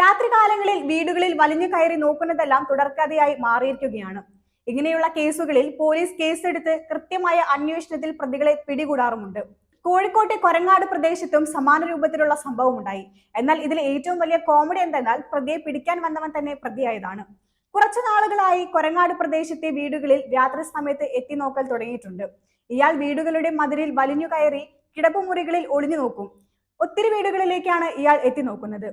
രാത്രികാലങ്ങളിൽ വീടുകളിൽ വലിഞ്ഞു കയറി നോക്കുന്നതെല്ലാം തുടർക്കഥയായി മാറിയിരിക്കുകയാണ്. ഇങ്ങനെയുള്ള കേസുകളിൽ പോലീസ് കേസെടുത്ത് കൃത്യമായ അന്വേഷണത്തിൽ പ്രതികളെ പിടികൂടാറുമുണ്ട്. കോഴിക്കോട്ടെ കൊരങ്ങാട് പ്രദേശത്തും സമാന രൂപത്തിലുള്ള സംഭവം ഉണ്ടായി എന്നാൽ ഇതിൽ ഏറ്റവും വലിയ കോമഡി എന്തെന്നാൽ പ്രതിയെ പിടിക്കാൻ വന്നവൻ തന്നെ പ്രതിയായതാണ്. കുറച്ചു നാളുകളായി കൊരങ്ങാട് പ്രദേശത്തെ വീടുകളിൽ രാത്രി സമയത്ത് എത്തി നോക്കൽ തുടങ്ങിയിട്ടുണ്ട്. ഇയാൾ വീടുകളുടെ മതിലിൽ വലിഞ്ഞു കയറി കിടപ്പുമുറികളിൽ ഒളിഞ്ഞു നോക്കും. ഒത്തിരി വീടുകളിലേക്കാണ് ഇയാൾ എത്തി നോക്കുന്നത്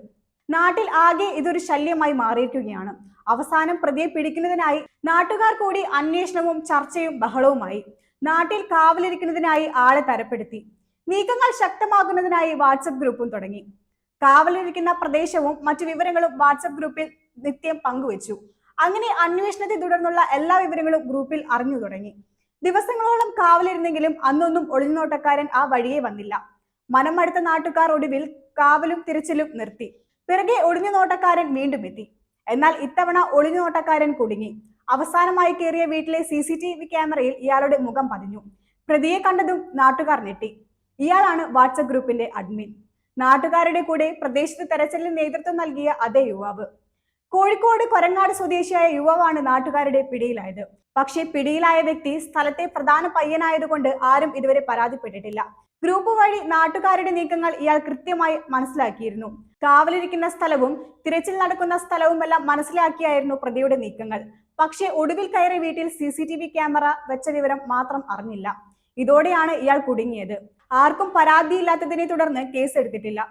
നാട്ടിൽ ആകെ ഇതൊരു ശല്യമായി മാറിയിരിക്കുകയാണ്. അവസാനം പ്രതിയെ പിടിക്കുന്നതിനായി നാട്ടുകാർ കൂടി അന്വേഷണവും ചർച്ചയും ബഹളവുമായി. നാട്ടിൽ കാവലിരിക്കുന്നതിനായി ആളെ തരപ്പെടുത്തി. നീക്കങ്ങൾ ശക്തമാകുന്നതിനായി വാട്സപ്പ് ഗ്രൂപ്പും തുടങ്ങി. കാവലിരിക്കുന്ന പ്രദേശവും മറ്റു വിവരങ്ങളും വാട്സപ്പ് ഗ്രൂപ്പിൽ നിത്യം പങ്കുവച്ചു. അങ്ങനെ അന്വേഷണത്തെ തുടർന്നുള്ള എല്ലാ വിവരങ്ങളും ഗ്രൂപ്പിൽ അറിഞ്ഞു തുടങ്ങി. ദിവസങ്ങളോളം കാവലിരുന്നെങ്കിലും അന്നൊന്നും ഒളിഞ്ഞോട്ടക്കാരൻ ആ വഴിയെ വന്നില്ല. മനമടുത്ത നാട്ടുകാർ ഒടുവിൽ കാവലും തിരച്ചിലും നിർത്തി. പിറകെ ഒളിഞ്ഞു നോട്ടക്കാരൻ വീണ്ടും എത്തി. എന്നാൽ ഇത്തവണ ഒളിഞ്ഞു നോട്ടക്കാരൻ കുടുങ്ങി. അവസാനമായി കയറിയ വീട്ടിലെ സി സി ടി വി ക്യാമറയിൽ ഇയാളുടെ മുഖം പതിഞ്ഞു. പ്രതിയെ കണ്ടതും നാട്ടുകാർ ഞെട്ടി. ഇയാളാണ് വാട്സപ്പ് ഗ്രൂപ്പിന്റെ അഡ്മിൻ. നാട്ടുകാരുടെ കൂടെ പ്രദേശത്ത് തെരച്ചിലിന് നേതൃത്വം നൽകിയ അതേ യുവാവ്. കോഴിക്കോട് കൊരങ്ങാട് സ്വദേശിയായ യുവാവാണ് നാട്ടുകാരുടെ പിടിയിലായത്. പക്ഷേ പിടിയിലായ വ്യക്തി സ്ഥലത്തെ പ്രധാന പയ്യനായതുകൊണ്ട് ആരും ഇതുവരെ പരാതിപ്പെട്ടിട്ടില്ല. ഗ്രൂപ്പ് വഴി നാട്ടുകാരുടെ നീക്കങ്ങൾ ഇയാൾ കൃത്യമായി മനസ്സിലാക്കിയിരുന്നു. കാവലിരിക്കുന്ന സ്ഥലവും തിരച്ചിൽ നടക്കുന്ന സ്ഥലവുമെല്ലാം മനസ്സിലാക്കിയായിരുന്നു പ്രതിയുടെ നീക്കങ്ങൾ. പക്ഷേ ഒടുവിൽ കയറി വീട്ടിൽ C C T V camera വെച്ച വിവരം മാത്രം അറിഞ്ഞില്ല. ഇതോടെയാണ് ഇയാൾ കുടുങ്ങിയത്. ആർക്കും പരാതിയില്ലാത്തതിനെ തുടർന്ന് കേസെടുത്തിട്ടില്ല.